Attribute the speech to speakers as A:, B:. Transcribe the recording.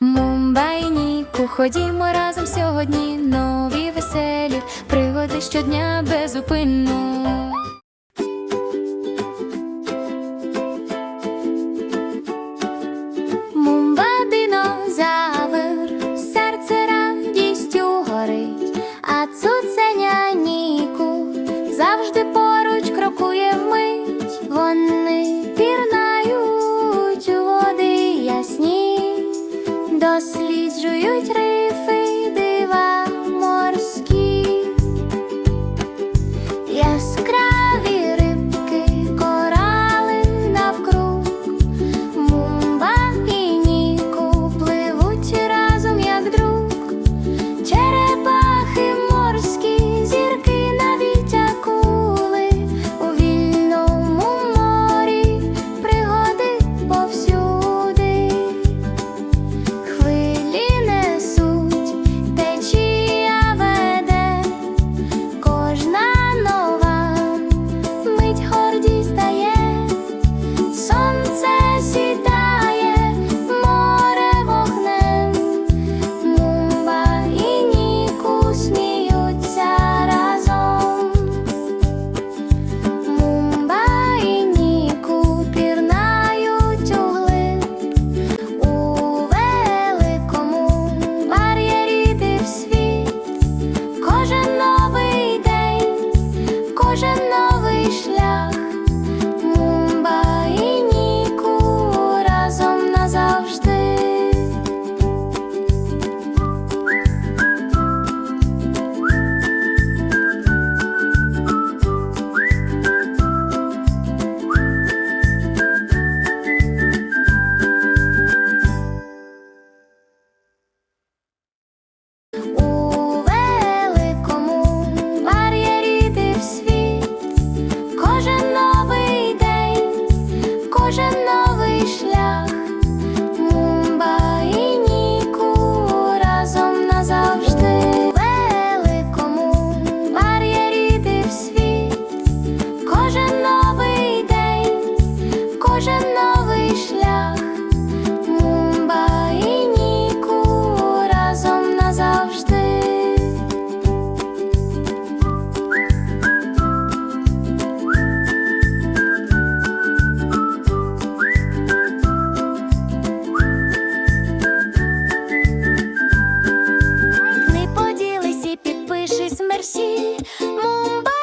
A: Мумбайніку, ходімо разом сьогодні. Нові веселі пригоди щодня безупинно. Мумба динозавр, серце радістю горить, а цуценя Ніку завжди поруч крокує вмить. Досліджують. кожен Персі, Мумбай.